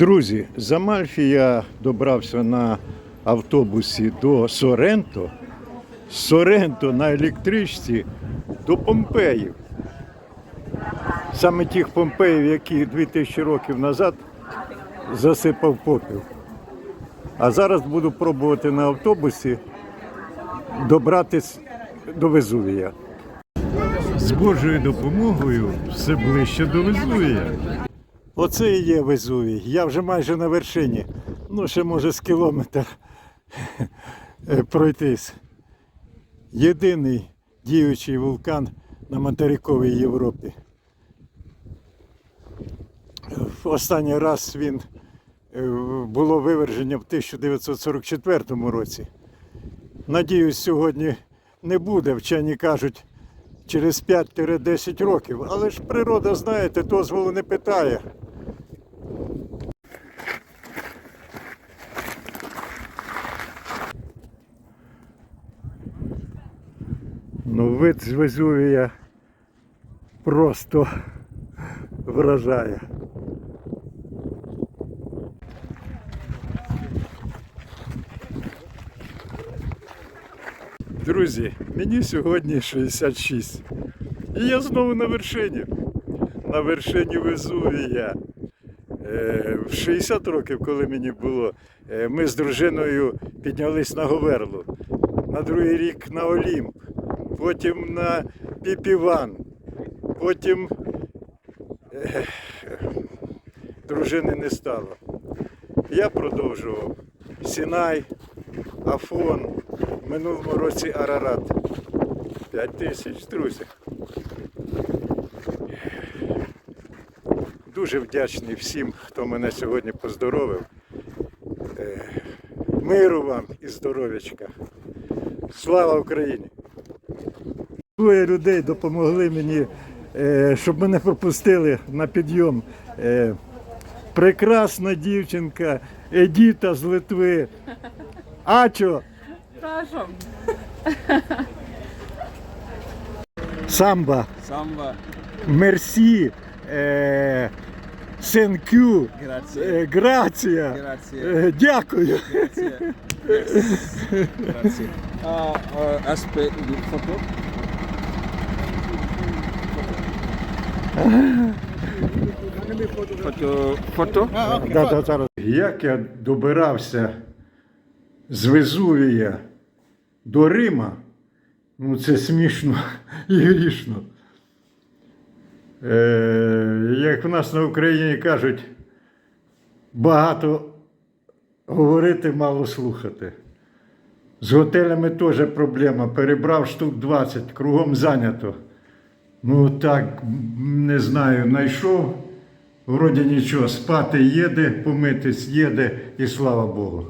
Друзі, з Амальфі я добрався на автобусі до Соренто. З Соренто на електричці до Помпеїв. Саме тих Помпеїв, які 2000 років назад засипав попіл. А зараз буду пробувати на автобусі добратись до Везувія. З Божою допомогою все ближче до Везувія. Оце і є Везувій. Я вже майже на вершині. Ну, ще може з кілометр е, пройтись. Єдиний діючий вулкан на материковій Європі. В Останній раз він е, було виверження в 1944 році. Надіюсь, сьогодні не буде. Вчені кажуть, через 5-10 років. Але ж природа, знаєте, дозволу не питає. Ну, вид з Везувія просто вражає. Друзі, мені сьогодні 66. І я знову на вершині. На вершині Везувія. Е, В 60 років, коли мені було, е, ми з дружиною піднялись на Говерлу. На другий рік на Олімп, потім на Піпіван, потім е, дружини не стало. Я продовжував Сінай, Афон, в минулому році Арарат. 5 тисяч, друзі. Дуже вдячний всім, хто мене сьогодні поздоровив. Е, Миру вам і здоров'ячка. Слава Україні! Двоє людей допомогли мені, е, щоб мене пропустили на підйом. Е, Прекрасна дівчинка Едіта з Литви. Ачо, Прошу. самба, Samba, мерсі, е, сенкю, grazie. е, грація. Е, Дякую. Foto. Foto. Foto. Да, да, зараз. Як я добирався з Везувія до Рима, ну це смішно і грішно. Е, як в нас на Україні кажуть, багато говорити, мало слухати. З готелями теж проблема. Перебрав штук 20, кругом зайнято. Ну так, не знаю, знайшов. Вроді нічого, спати їде, помитись їде і слава Богу.